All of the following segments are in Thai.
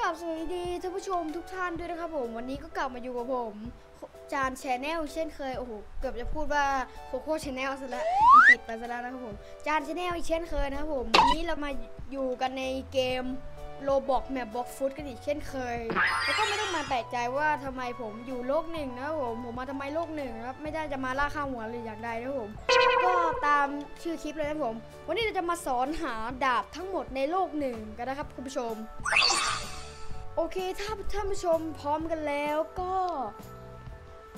กลับสวัสดีท่านผู้ชมทุกท่านด้วยนะครับผม วันนี้ก็กลับมาอยู่กับผม จานแชนแนลเช่นเคย โอ้โห เกือบจะพูดว่าโคโค่ชแนลซะแล้วมันปิดไปซะแล้วนะครับผม จานชแนลอีกเช่นเคยนะครับผม วันนี้เรามาอยู่กันในเกมโลบอกแมปบอกฟุตกันอีกเช่นเคย แล้วก็ไม่ต้องมาแปลกใจว่าทำไมผมอยู่โลกหนึ่งนะครับผมผมมาทำไมโลกหนึ่งครับไม่ได้จะมาล่าข้าวหัวหรืออย่างใดนะครับผมก็ตามชื่อคลิปเลยนะครับผม วันนี้เราจะมาสอนหาดาบทั้งหมดในโลกหนึ่งกันนะครับคุณผู้ชม โอเคถ้าท่านผู้ชมพร้อมกันแล้วก็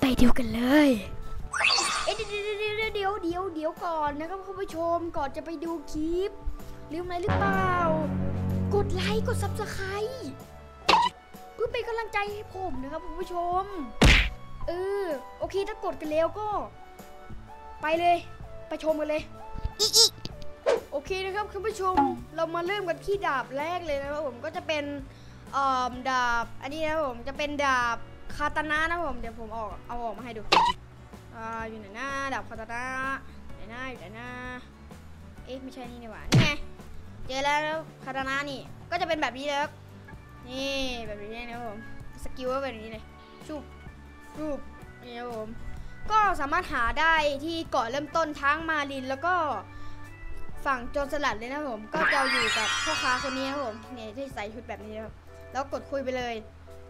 ไปดูกันเลย เอ๊ะเดี๋ยวเดี๋ยวเดี๋ยวเดี๋ยวเดี๋ยวเดี๋ยวก่อนนะครับคุณผู้ชมก่อนจะไปดูคลิปลืมอะไรหรือเปล่า กดไลค์กด subscribe เพื่อเป็นกำลังใจให้ผมนะครับคุณผู้ชม เออโอเคถ้ากดกันแล้วก็ ไปเลยไปชมกันเลยโอเคนะครับคุณผู้ชมเรามาเริ่มกันที่ดาบแรกเลยนะครับผมก็จะเป็น เอ่อดาบ อันนี้นะครับผมจะเป็นดาบคาตานะนะผมเดี๋ยวผมออกเอาออกมาให้ดูอ่าอยู่ไหนหน้าดาบคาตานะไหนหน้าอยู่ไหนหน้าเอ๊ะไม่ใช่นี่นี่หว่านี่ไงเจอแล้วคาตานะนี่ก็จะเป็นแบบนี้เลยครับนี่แบบนี้นะครับผมสกิลก็เป็นแบบนี้เลยชุบชุบนี่ครับผมก็สามารถหาได้ที่เกาะเริ่มต้นทั้งมารินแล้วก็ฝั่งโจรสลัดเลยนะผม ก็จะอยู่กับพ่อค้าคนนี้นะครับผมเนี่ยที่ใส่ชุดแบบนี้นะครับ แล้วกดคุยไปเลย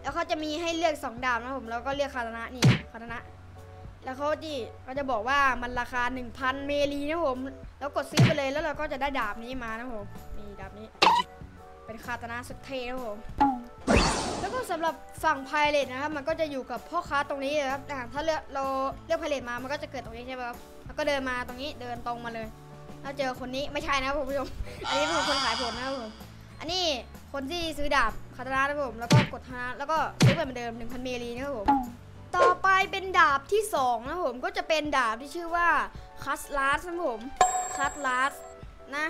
แล้วเขาจะมีให้เลือกสองดาบนะผมแล้วก็เลือกคาตานะนี่คาตานะแล้วเขาที่เขาจะบอกว่ามันราคา 1,000 เมลีนะผม แล้วกดซื้อไปเลยแล้วเราก็จะได้ดาบนี้มานะผมนี่ดาบนี้ เป็นคาตานะสุดเท่นะผมแล้วก็สำหรับฝั่งไพเรตนะครับ มันก็จะอยู่กับพ่อค้าตรงนี้เลยครับถ้าเลือกเราเลือกไพเรตมามันก็จะเกิดตรงนี้ใช่ไหมครับแล้วก็เดินมาตรงนี้เดินตรงมาเลย แล้วเจอคนนี้ไม่ใช่นะครับคุณผู้ชมอันนี้เป็นคนขายผลนะครับผม อันนี้คนที่ซื้อดาบคาตานะนะครับผม แล้วก็กดทานะแล้วก็ซื้อไปเหมือนเดิม 1,000 เมลีนะครับผม ต่อไปเป็นดาบที่สองนะผมก็จะเป็นดาบที่ชื่อว่าคัสลาสนะครับผมคัสลาสนะ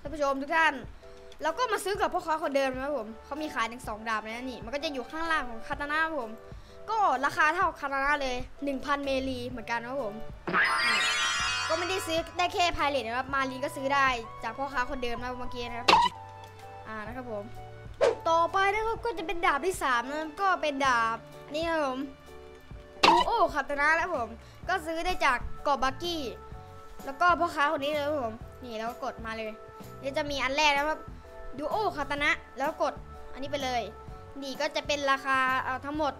ท่านผู้ชมทุกท่านแล้วก็มาซื้อกับพ่อค้าคนเดิมนะครับผมเขามีขายถึงสองดาบเลยนะนี่ มันก็จะอยู่ข้างล่างของคาตานะครับผม ก็ราคาเท่าคาตานะเลย 1,000 เมลีเหมือนกันนะครับผม ก็ไม่ได้ซื้อได้แค่พายเลตนะครับ มารีก็ซื้อได้จากพ่อค้าคนเดิมนะเมื่อกี้นะครับ อ่านะครับผม ต่อไปนะครับก็จะเป็นดาบที่สามนะครับก็เป็นดาบอันนี้ครับผมดูโอคาตานะนะครับผม ก็ซื้อได้จากกาะบักกี้ แล้วก็พ่อค้าคนนี้เลยครับผม นี่แล้วก็กดมาเลยเดี๋ยวจะมีอันแรกนะครับดูโอคาตนะแล้วกดอันนี้ไปเลย นี่ก็จะเป็นราคาเอาทั้งหมด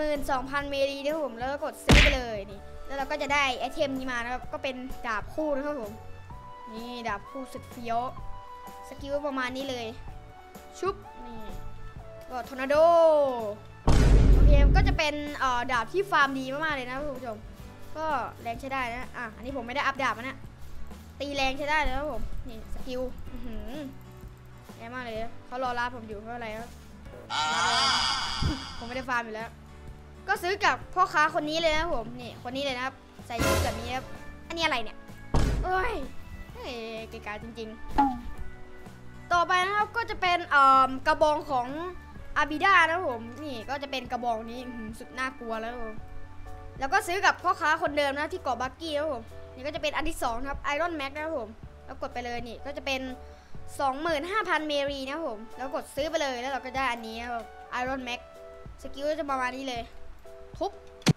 12,000 เมลีนะครับผมแล้วก็กดซื้อไปเลยนี่แล้วเราก็จะได้ไอเทมนี้มานะครับก็เป็นดาบคู่นะครับผมนี่ดาบคู่สุดเฟี้ยว สกิลประมาณนี้เลย ชุบ นี่ ก็ทอร์นาโด โอเค ก็จะเป็นเอ่อดาบที่ฟาร์มดีมากๆเลยนะคุณผู้ชม ก็แรงใช้ได้นะ อะ อันนี้ผมไม่ได้อัพดาบมันนะ ตีแรงใช้ได้เลยครับผม นี่สกิลอื้อหือแย่มากเลย เขารอรับผมอยู่เพราะอะไรครับรับเลยผมไม่ได้ฟาร์มอยู่แล้ว ก็ซื้อกับพ่อค้าคนนี้เลยนะครับผม นี่คนนี้เลยนะครับ ใส่ชุดแบบนี้ครับ อันนี้อะไรเนี่ย เอ้ยเฮ้ยเกะกาจริง ๆ ต่อไปนะครับก็จะเป็นกระบองของอาบิดานะผมนี่ก็จะเป็นกระบองนี้สุดน่ากลัวแล้วผมแล้วก็ซื้อกับพ่อค้าคนเดิมนะที่เกาะบักกี้นะผมนี่ก็จะเป็นอันที่สองครับไอรอนแม็กนะครับผมแล้วกดไปเลยนี่ก็จะเป็น 25,000 เมรีนะผมแล้วกดซื้อไปเลยแล้วเราก็ได้อันนี้นะครับ Iron Max สกิลจะประมาณนี้เลยทุบ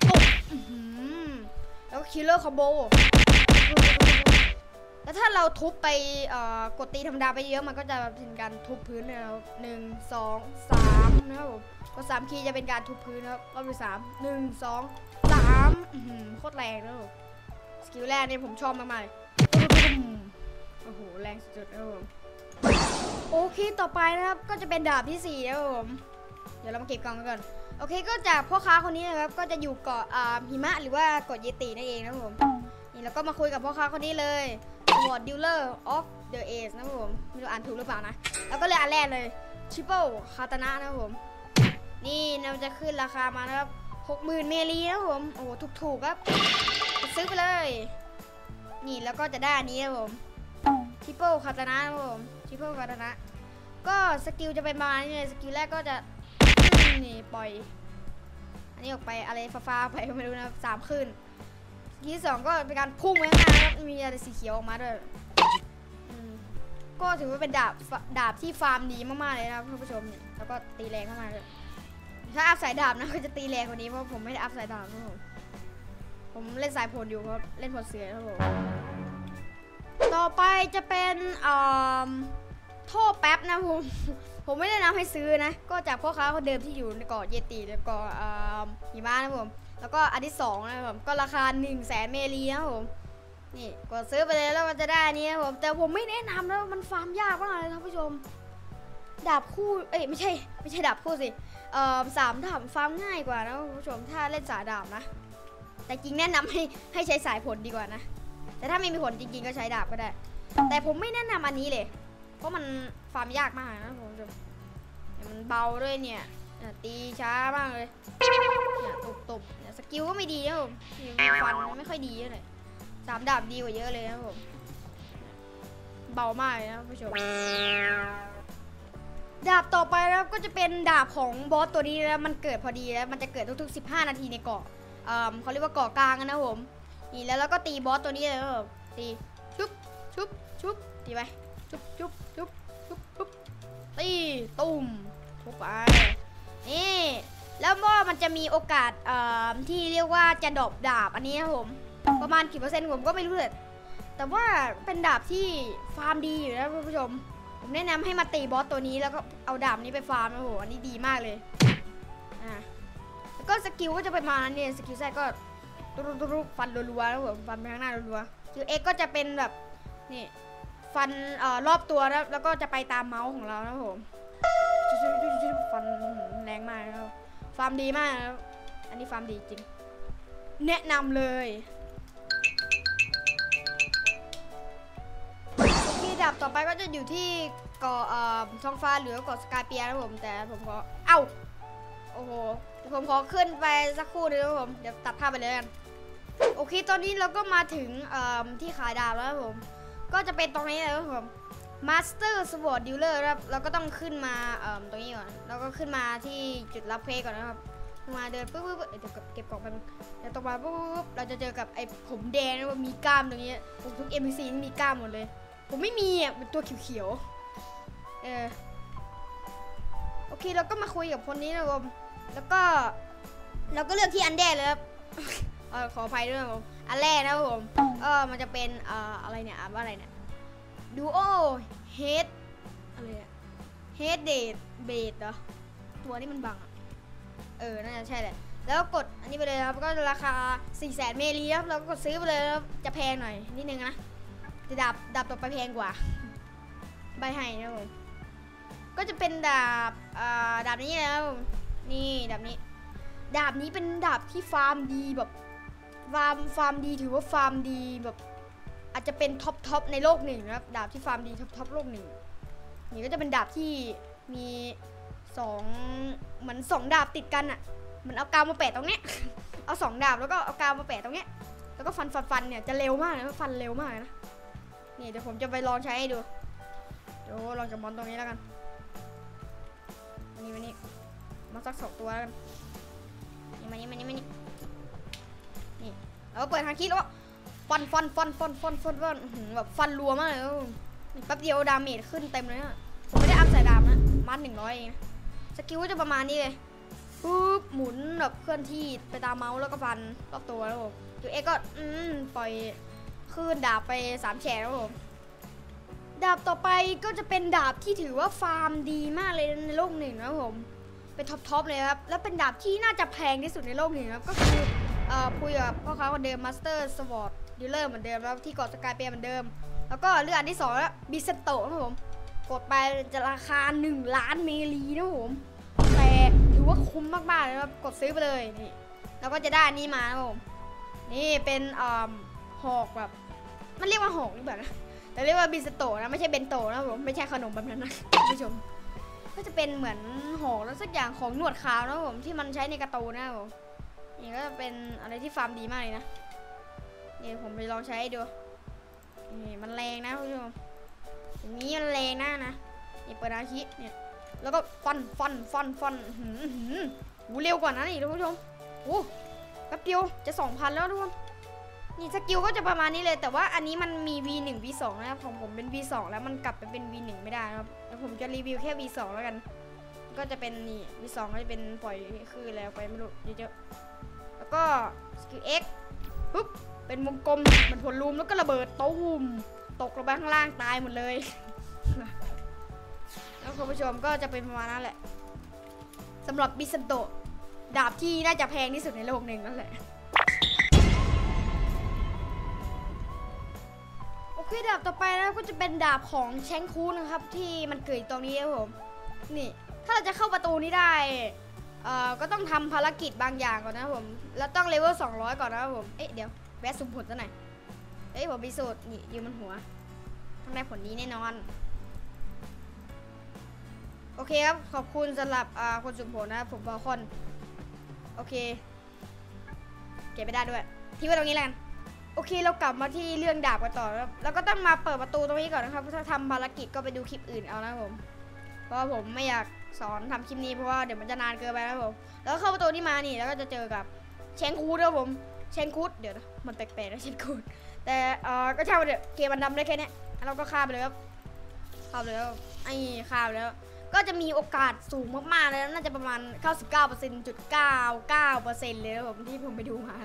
ปุ๊บแล้วก็คิลเลอร์คอมโบ แล้วถ้าเราทุบไปกดตีธรรมดาไปเยอะมันก็จะเป็นการทุบพื้นนะครับหนึ่งสองสามนะครับผมก็สามคีย์จะเป็นการทุบพื้นนะครับรอบที่สามหนึ่งสองสามโคตรแรงนะครับสกิลแรกเนี่ยผมชอบมากๆเลยโอ้โหแรงสุดๆนะครับผมโอเคต่อไปนะครับก็จะเป็นดาบที่4นะครับผมเดี๋ยวเรามาเก็บกล่องกันก่อนโอเคก็จากพ่อค้าคนนี้นะครับก็จะอยู่เกาะหิมะหรือว่าเกาะเยตินั่นเองนะครับผมนี่แล้วก็มาคุยกับพ่อค้าคนนี้เลย Sword Dealer of the Age นะครับผมไม่รู้อ่านถูกหรือเปล่านะ แล้วก็เลยอันแรกเลย Triple Katana นะครับผม นี่เราจะขึ้นราคามานะครับ60,000เมลีนะครับผม โอ้โหถูกๆครับ ซื้อไปเลย นี่แล้วก็จะได้อันนี้นะครับผมทริปเปิลคาตานะครับผมทริปเปิลคาตานะ ก็สกิลจะเป็นประมาณนี้เลยสกิลแรกก็จะนี่ปล่อย อันนี้ออกไปอะไรฟ้าๆไปไม่รู้นะสามขึ้น ที่สองก็เป็นการพุ่งไปข้างหน้าครับมีอะไรสีเขียวออกมาด้วยอืมก็ถือว่าเป็นดาบดาบที่ฟาร์มดีมากๆเลยนะครับท่านผู้ชมเนี่ยแล้วก็ตีแรงมากๆเลยถ้าอัพสายดาบนะก็จะตีแรงกว่านี้เพราะผมไม่ได้อัพสายดาบครับผมผมเล่นสายผลอยู่ครับเล่นผลเสือครับผมต่อไปจะเป็นอ่าท่อแป๊บนะผม ผมไม่ได้นำให้ซื้อนะ ก็จากพ่อค้าคนเดิมที่อยู่ในเกาะเยติแล้วก็อ่าหิมะนะผมแล้วก็อันที่สองนะผมก็ราคา1นึ่งแสนเมลีนะผมนี่กดซื้อไปเลยแล้วมันจะได้นี้นะผมแต่ผมไม่แนะนำแล้วมันฟาร์มยากมากเลยท่านผู้ชมดาบคู่เอ้ยไม่ใช่ไม่ใช่ดาบคู่สิเอ่อสามดาบฟาร์มง่ายกว่านะคุณผู้ชมถ้าเล่นสายดาบนะ แต่จริงแนะนำให้ให้ใช้สายผลดีกว่านะ แต่ถ้าไม่มีผลจริงๆก็ใช้ดาบก็ได้ แต่ผมไม่แนะนำอันนี้เลย เพราะมัน ฟาร์มยากมากนะคุณผู้ชมมันเบาด้วยเนี่ย ตีช้ามากเลยเนี่ยตบตบเนี่ยสกิลก็ไม่ดีนะผมฟันไม่ค่อยดีเท่าไหร่สามดาบดีกว่าเยอะเลยนะผมเบามากเลยนะผู้ชมดาบต่อไปนะครับก็จะเป็นดาบของบอสตัวนี้แล้วมันเกิดพอดีแล้วมันจะเกิดทุกๆ 15 นาทีในเกาะเเขาเรียกว่าเกาะกลางนะผมนี่แล้วเราก็ตีบอสตัวนี้เลยครับตีชุบชุบชุบตีไปชุบชุบชุบ ตีตุ่มทุบไปนี่แล้วว่ามันจะมีโอกาสเอ่อที่เรียกว่าจะดอปดาบอันนี้นะผมประมาณกี่เปอร์เซ็นต์ผมก็ไม่รู้เลยแต่ว่าเป็นดาบที่ฟาร์มดีอยู่นะคุณผู้ชม ผมแนะนำให้มาตีบอสตัวนี้แล้วก็เอาดาบนี้ไปฟาร์มนะโหอันนี้ดีมากเลยอ่าแล้วก็สกิลก็จะปมาณนั้นเนี่ยสกิลแซก็ตุรุตุรุฟันรัวๆแล้วผมฟันไปข้างหน้ารัวๆคือเอ็กก็จะเป็นแบบนี่ ฟันอรอบตัวแล้วแล้วก็จะไปตามเมาส์ของเรานะครับผมฟันแรงมากนะครับฟาร์มดีมากนะครับอันนี้ฟาร์มดีจริง แนะนำเลยโอเคดาบต่อไปก็จะอยู่ที่เกาะช่อท้องฟ้าหรือเกาะสกายเปียนะครับผมแต่ผมขอเอ้าโอ้โหผมขอขึ้นไปสักครู่นึงนะครับผมเดี๋ยวตัดภาพไปเลยกันโอเคตอนนี้เราก็มาถึงที่ขายดาบแล้วครับผม ก็จะเป็นตรงนี้เลยครับผม Master Sword Dealer ครับเราก็ต้องขึ้นมาเอิ่มตรงนี้ก่อนแล้วก็ขึ้นมาที่จุดรับเพลก่อนนะครับมาเดินปุ๊บปุ๊บเดี๋ยวเก็บกล่องไปเดี๋ยวตรงมาปุ๊บปุ๊บเราจะเจอกับไอ้ผมแดงนะว่ามีกล้ามตรงนี้ผมทุก NPC นี่มีกล้ามหมดเลย ผมไม่มีอะเป็นตัวเขียวๆเออโอเคเราก็มาคุยกับคนนี้นะครับผมแล้วก็ เราก็เลือกที่อันแดงเลยครับขออภัยด้วยครับผม อันแรกนะครับผมเออมันจะเป็นเอ่ออะไรเนี่ยอ่านว่าอะไรเนี่ยดูโอเฮดอะไรเนี่ยเฮดเดทเบดเหรอตัวนี้มันบังอะเออ น่าจะใช่แหละ แล้วกดอันนี้ไปเลยครับ ก็ราคา 4 0 0 0 0 0เมลีครับ เราก็กดซื้อไปเลยครับจะแพงหน่อย นิดนึงนะแต่ดาบดาบต่อไปแพงกว่า ใบให้นะครับผม ก็จะเป็นดาบอ่าดาบนี้นะครับนี่ ดาบนี้ ดาบนี้เป็นดาบที่ฟาร์มดีแบบ ฟาร์มฟาร์มดีถือว่าฟาร์มดีแบบอาจจะเป็นท็อปท็อปในโลกหนึ่งนะครับดาบที่ฟาร์มดีท็อปท็อปโลกหนึ่งนี่ก็จะเป็นดาบที่มีสองเหมือนสองดาบติดกันอะ่ะเหมือนเอากาวมาแปะตรงเนี้ยเอาสองดาบแล้วก็เอากาวมาแปะตรงเนี้ยแล้วก็ฟันฟันฟันเนี่ยจะเร็วมากนะฟันเร็วมากนะนี่เดี๋ยวผมจะไปลองใช้ให้ดูเดี๋ยวลองจะมอนตรงนี้แล้วกันนนี้มานี่มาสักสองตัวแล้วกันนี่มานี่มานี่มานี่ แล้วก็เปิดทางคิดแล้วฟันฟันฟันฟันฟันฟันฟันแบบฟันรัวมากเลยแป๊บเดียวดาเมจขึ้นเต็มเลยนะผมไม่ได้อัพสายดามนะมัดหนึ่งร้อยเองสกิลก็จะประมาณนี้เลยปุ๊บหมุนแบบเคลื่อนที่ไปตามเมาส์แล้วก็ฟันรอบตัวแล้วผมตัวเอ็กก็อืมปล่อยคลื่นดาบไปสามแฉกแล้วผมดาบต่อไปก็จะเป็นดาบที่ถือว่าฟาร์มดีมากเลยในโลกหนึ่งนะผม เป็นท็อปท็อปเลยครับ แล้วเป็นดาบที่น่าจะแพงที่สุดในโลกหนึ่งครับก็คือ อ่อคุยกับพ่อค้าคนเดิมมาสเตอร์สวอตดีลเลอร์เหมือนเดิมแล้วที่เกาะสกายเปียเหมือนเดิม แล้วก็เรื่องอันที่สองแล้วบิสโตะผมกดไปจะราคา 1 ล้านเมลีนะผมแต่ถือว่าคุ้มมากๆเลยครับกดซื้อไปเลยนี่แล้วก็จะได้อนี้มานะผมนี่เป็นอ่าหอกแบบมันเรียกว่าหอกหรือเปล่านะแต่เรียกว่าบิสโตนะไม่ใช่เบนโตนะผมไม่ใช่ขนมแบบนั้นนะคุณผู้ชมก็จะเป็นเหมือนหอกแล้วสักอย่างของหนวดขาวนะผมที่มันใช้ในกร์ตูนนะครับผม นี่ก็จะเป็นอะไรที่ฟาร์มดีมากเลยนะนี่ผมไปลองใช้ดูนี่มันแรงนะคุณผู้ชมอย่างนี้มันแรงนะนะนี่เปิดอาชิเนี่ยแล้วก็ฟันฟันฟันฟันหืออื้อหือหูเร็วกว่านั้นอีกท่านผู้ชมโอ้แป๊บเดียวจะสองพันแล้วทุกคนนี่สกิลก็จะประมาณนี้เลยแต่ว่าอันนี้มันมี V1 V2 นะครับของผมเป็น V2 แล้วมันกลับไปเป็น V1 ไม่ได้นะครับแล้วผมจะรีวิวแค่ V2 แล้วกัน ก็จะเป็นนี่ V2 ก็จะเป็นปล่อยคือแล้วไปไม่รู้เยอะๆ แล้วก็สกิล X ปุ๊บเป็นวงกลมเหมันผลลูมแล้วก็ระเบิดตูมตกลงไปข้างล่างตายหมดเลย แล้วคุณผู้ชมก็จะเป็นประมาณนั้นแหละสำหรับบิสโตดาบที่น่าจะแพงที่สุดในโลกหนึ่งนั่นแหละ โอเคดาบต่อไปนะก็จะเป็นดาบของแชงคูนะครับ ที่มันเกิดตรงนี้ครับผม นี่ ถ้าเราจะเข้าประตูนี้ได้ เอ่อก็ต้องทำภารกิจบางอย่างก่อนนะครับผม แล้วต้องเลเวล200 ก่อนนะครับผม เอ๊ะเดี๋ยวแวะสุ่มผลซะหน่อย เอ้ยผมมีสูตรนี่ยืมมันหัวต้องได้ผลนี้แน่นอน โอเคครับ ขอบคุณสำหรับอ่าคนสุ่มผลนะครับผมบอคอน โอเค เก็บไม่ได้ด้วยทิ้งไว้ตรงนี้แล้วกันโอเคเรากลับมาที่เรื่องดาบกันต่อแล้วก็ต้องมาเปิดประตูตรงนี้ก่อนนะครับถ้าทำภารกิจก็ไปดูคลิปอื่นเอานะครับผม เพราะผมไม่อยาก สอนทำคลิปนี้เพราะว่าเดี๋ยวมันจะนานเกินไปนะผม แล้วเข้าประตูนี่มานี่แล้วก็จะเจอกับเชนคูดครับผม เชนคูดเดี๋ยวนะมันแปลกๆนะเชนคูดแต่เออก็ช่างมันเถอะเกมมันดำได้แค่นี้เราก็ข้ามไปเลยครับข้ามไปเลยครับไอ้ข้ามไปแล้ว ก็จะมีโอกาสสูงมากๆเลยน่าจะประมาณ 99.99%เลยนะผมที่ผมไปดูมา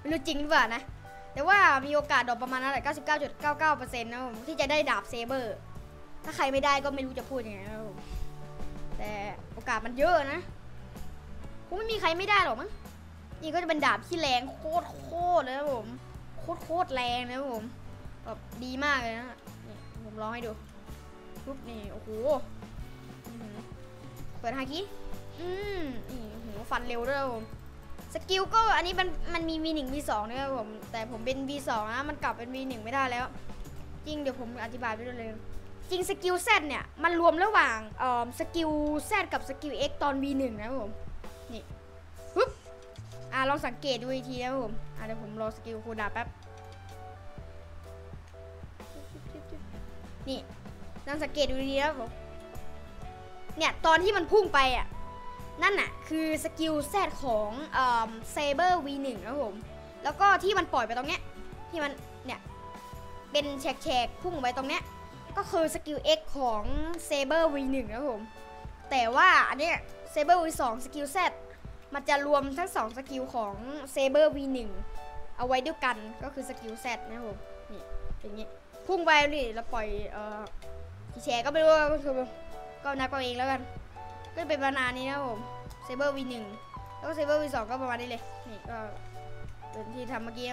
ไม่รู้จริงหรือเปล่านะแต่ว่ามีโอกาสดรอปประมาณนั้นแหละ99.99%นะผมที่จะได้ดาบเซเบอร์ ถ้าใครไม่ได้ก็ไม่รู้จะพูดยังไงนะผม แต่โอกาสมันเยอะนะคงไม่มีใครไม่ได้หรอกมั้งนี่ก็จะเป็นดาบที่แรงโคตรโคตรเลยนะผมโคตรโคตรแรงนะผมแบบดีมากเลยนะนี่ผมลองให้ดูปุ๊บนี่โอ้โหเปิดฮาคิอืมนี่โอ้โหฟันเร็วด้วยผมสกิลก็อันนี้มันมันมี V1 V2 นะครับผมแต่ผมเป็น V2 นะมันกลับเป็น V1 ไม่ได้แล้ว จริงเดี๋ยวผมอธิบายไปด้วยเลย จริงสกิล Z เนี่ย มันรวมระหว่างสกิล Z กับสกิล X ตอน V1 นะครับผม นี่ปึ๊บอะลองสังเกตดูอีกทีนะครับผม อะเดี๋ยวผมรอสกิลคูดาแป๊บ นี่ลองสังเกตดูดีนะครับผม เนี่ย ตอนที่มันพุ่งไปอะ นั่นน่ะ คือสกิล Z ของเอ่อ Saber V1 นะครับผม แล้วก็ที่มันปล่อยไปตรงเนี้ย ที่มัน เนี่ย เป็นแฉกๆ พุ่งไปตรงเนี้ย คือสกิล X ของ Saber V1 นะครับผม แต่ว่าอันเนี้ย Saber V2 สกิล Z มันจะรวมทั้ง2สกิลของ Saber V1 เอาไว้ด้วยกันก็คือสกิล Z นะครับผม นี่อย่างงี้ พุ่งไปนี่แล้วปล่อยเอ่อกี่แชร์ก็ไม่รู้ก็คือก็นับเอาเองแล้วกัน ก็เป็นประมาณนี้นะครับผม Saber V1 แล้วก็ Saber V2 ก็ประมาณนี้เลย นี่ก็เป็นที่ทำเมื่อกี้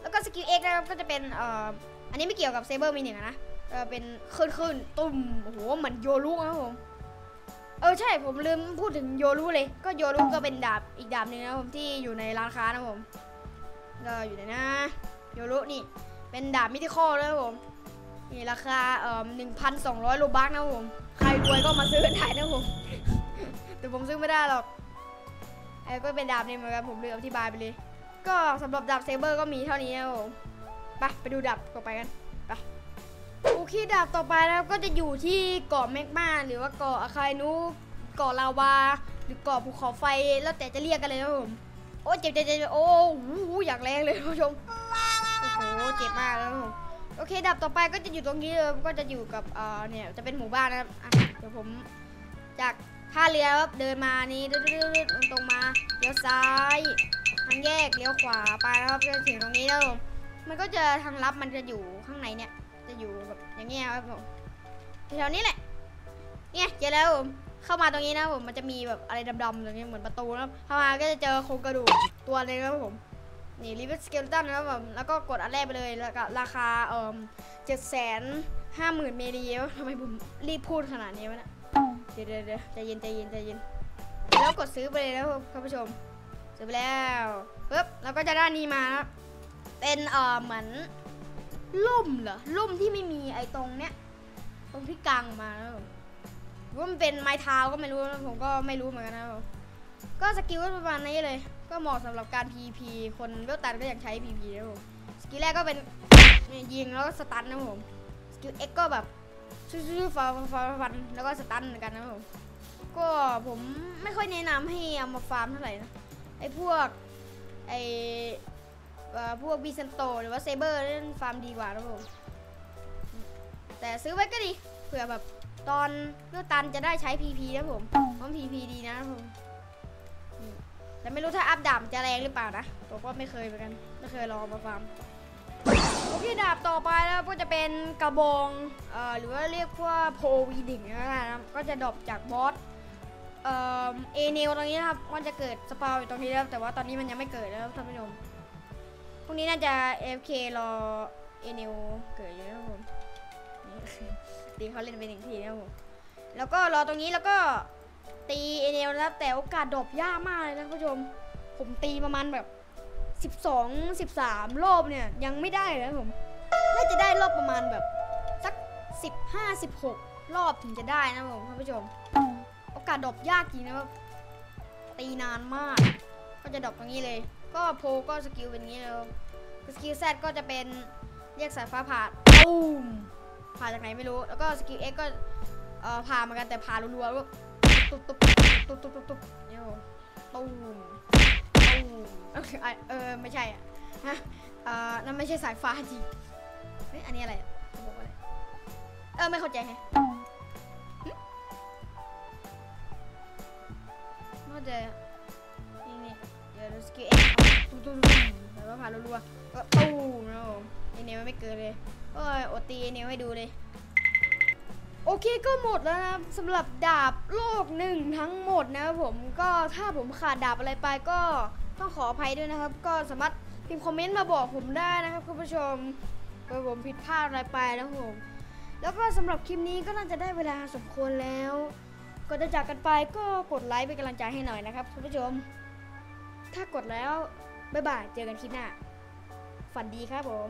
แล้วก็สกิล X นะครับก็จะเป็นเอ่ออันนี้ไม่เกี่ยวกับ Saber V1 นะ เออเป็นขึ้นขึ้นตุ้มโอ้โหเหมือนโยรุนะครับผมเออใช่ผมลืมพูดถึงโยรุเลย ก็โยรุก็เป็นดาบอีกดาบหนึ่งนะผมที่อยู่ในร้านค้านะผมก็อยู่ไหนนะโยรุนี่ เป็นดาบมิติคอลนะครับผมนี่ราคาเอ่อหนึ่งพันสองร้อยโลบักนะผมใครรวยก็มาซื้อกันได้นะผมแต่ผมซื้อไม่ได้หรอกเออก็เป็นดาบนี่เหมือนกันผมลืมอธิบายไปเลย ก็สำหรับดาบเซเบอร์ก็มีเท่านี้นะผมไปไปดูดาบต่อไปกัน โอเคดาบต่อไปนะครับก็จะอยู่ที่เกาะแมกมาหรือว่าเกาะอาคายนุเกาะลาวา หรือเกาะภูเขาไฟแล้วแต่จะเรียกกันเลยนะครับผมโอ้เจ็บเจ็บเจ็บโอ้โหอยางแรงเลยคุณผู้ชมโอ้โหเจ็บมากแล้วครับผมโอเคดาบต่อไปก็จะอยู่ตรงนี้เลยก็จะอยู่กับเอ่อเนี่ยจะเป็นหมู่บ้านนะครับเดี๋ยวผมจากท่าเรือครับเดินมานี่ดืดๆๆตรงมาเลี้ยวซ้ายทางแยกเลี้ยวขวาไปนะครับจนถึงตรงนี้แล้วผมมันก็จะทางลับมันจะอยู่ข้างในเนี่ย อย่างเงี้ยครับผมแถวนี้แหละ เนี่ยเจอแล้วผมเข้ามาตรงนี้นะผมมันจะมีแบบอะไรดำๆตรงนี้เหมือนประตูนะเข้ามาก็จะเจอโครงกระดูกตัวหนึงนะครับผมนี่รีวิวสเกลตันนะครับผมแล้วก็กดอันแรกไปเลยแล้วก็ราคาเอ่อเจ็ดแสนห้าหมื่นเมรีทำไมผมรีบพูดขนาดนี้วะเนี่ยเดี๋ยวเดี๋ยวเดี๋ยวใจเย็นใจเย็นใจเย็นแล้วกดซื้อไปเลยนะครับท่านผู้ชมซื้อไปแล้วปึ๊บแล้วก็จะได้นี่มานะเป็นเอ่อเหมือน ล่มเหรอล่มที่ไม่มีไอ้ตรงเนี้ยตรงที่กลางมาแล้วว่ามันเป็นไม้เท้าก็ไม่รู้ผมก็ไม่รู้เหมือนกันนะก็สกิลก็ประมาณนี้เลย ก็เหมาะสำหรับการ PVP คนเวลตันก็อยากใช้ PVP นะผมสกิลแรกก็เป็นยิงแล้วก็สตันนะผมสกิล X ก็แบบชื่อๆฟันฟันฟันแล้วก็สตันเหมือนกันนะผมก็ผมไม่ค่อยแนะนำให้เอามาฟาร์มเท่าไหร่นะไอ้พวกไอ้เอ่อ พวกบีเซนโตหรือว่าเซเบอร์เล่นฟาร์มดีกว่านะครับผมแต่ซื้อไว้ก็ดีเผื่อแบบตอนเลือตันจะได้ใช้ PP นะผมเพราะ PP ดีนะผมอืมแต่ไม่รู้ถ้าอัพดาบจะแรงหรือเปล่านะผมก็ไม่เคยเหมือนกันไม่เคยลองมาฟาร์มโอเคดาบต่อไปแล้วก็จะเป็นกระบองเอ่อหรือว่าเรียกว่าโพวีดิงนะครับก็จะดรอปจากบอสเอ่อเอเนลตรงนี้นะครับมันจะเกิดสปาวอยู่ตรงนี้แล้วแต่ว่าตอนนี้มันยังไม่เกิดนะครับท่านผู้ชม พรุ่งนี้น่าจะ FK รอเอเนลเกิดอยู่นะครับผมตีเขาเล่นไปหนึ่งทีนะครับผมแล้วก็รอตรงนี้แล้วก็ตีเอเนลนะครับแต่โอกาสดรอปยากมากเลยนะผู้ชม ผมตีประมาณแบบ 12 13 รอบเนี่ยยังไม่ได้เลยนะผมน่าจะได้รอบประมาณแบบสัก 15 16 รอบถึงจะได้นะผมท่านผู้ชม โอกาสดรอปยากจริงนะครับตีนานมาก ก็จะดรอปตรงนี้เลย ก็โพลก็สกิลเป็นอย่างนี้แล้วสกิลแซดก็จะเป็นเรียกสายฟ้าผ่าตูมผ่าจากไหนไม่รู้ แล้วก็สกิลเอ็กก็เอ่อผ่าเหมือนกันแต่ผ่ารัวๆแล้วตุ๊บตุ๊บตุ๊บตุ๊บตุ๊บตุ๊บเนี่ยครับผมตูมตูมเอออะเออไม่ใช่อะฮะเอ่อนั่นไม่ใช่สายฟ้าจริงเฮ้ยอันนี้อะไรอะเขาบอกว่าอะไรเออไม่เข้าใจแฮะหึไม่เข้าใจอะนี่นี่ เดี๋ยวดูสกิลเอ็กตุ้มตุ้มตุ้มแล้วก็ผ่านรัวๆก็ตูมนะผมไอเนวไม่เกินเลยเอ้ยโอตีไอเนวให้ดูเลยโอเคก็หมดแล้วนะสำหรับดาบโลกหนึ่งทั้งหมดนะครับผมก็ถ้าผมขาดดาบอะไรไปก็ต้องขออภัยด้วยนะครับ ก็สามารถพิมพ์คอมเมนต์มาบอกผมได้นะครับคุณผู้ชมว่าผมผิดพลาดอะไรไปนะครับผม แล้วก็สำหรับคลิปนี้ก็น่าจะได้เวลาสมควรแล้วก่อนจะจากกันไปก็กดไลค์เป็นกำลังใจให้หน่อยนะครับคุณผู้ชม ถ้ากดแล้ว บ๊ายบาย เจอกันคลิปหน้า ฝันดีครับผม